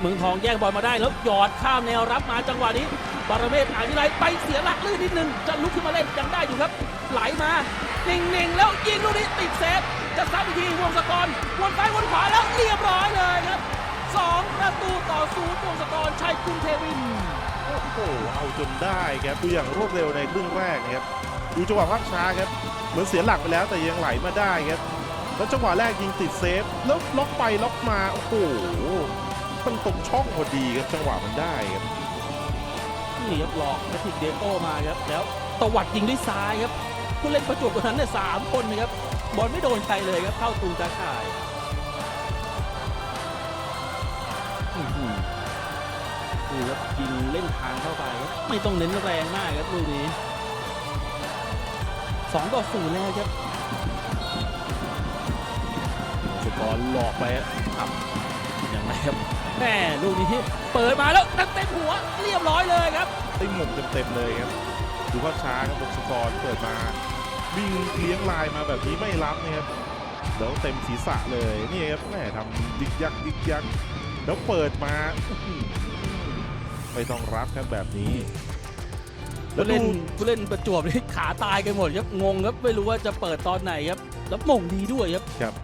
เมืองทองแย่งบอลมาได้แล้วหยอดข้ามแนวรับมาจังหวะนี้บารเมศอาวิไลไปเสียหลักลื่นนิดนึงจะลุกขึ้นมาเล่นยังได้อยู่ครับ ไหลมานิ่งๆแล้วยิงลูกนี้ติดเซฟจะซ้ำอีกทีวงศกรวนไปวนขวาแล้วเรียบร้อยเลยครับสองประตูต่อศูนย์วงศกรชัยกรุงเทวินโอ้โหเอาจนได้ครับดูอย่างรวดเร็วในครึ่งแรกครับดูจังหวะภาพช้าครับเหมือนเสียหลักไปแล้วแต่ยังไหลมาได้ครับแล้วจังหวะแรกยิงติดเซฟแล้วล็อกไปล็อกมาโอ้โห มันตรงช่องพอดีครับจังหวะมันได้ครับนี่ครับหลอกแมทริกเดโก้มาครับแล้วตวัดยิงด้วยซ้ายครับผู้เล่นประจวบคนนั้นเนี่ยสามคนนะครับบอลไม่โดนใครเลยครับเข้าตูตาข่ายอื้อหือนี่ครับยิงเล่นทางเข้าไปครับไม่ต้องเน้นแรงมากครับลูกนี้สองต่อศูนย์แล้วครับสุกรหลอกไปครับ ยังไงครับแม่ลูกนี้เปิดมาแล้วเต็มๆหัวเรียบร้อยเลยครับได้หม่งเต็มๆเลยครับดูภาพช้าครับบงศกรเปิดมาวิ่งเลี้ยงลายมาแบบนี้ไม่รับนะครับแล้วเต็มศีรษะเลยนี่ครับแม่ทำดิกยักดิกยักแล้วเปิดมาอื้อหือไม่ต้องรับครับแบบนี้แล้ผู้วเล่นดูผู้เล่นประจวบนี่ขาตายกันหมดครับงงครับไม่รู้ว่าจะเปิดตอนไหนครับ แล้วหม่งดีด้วยครับครับ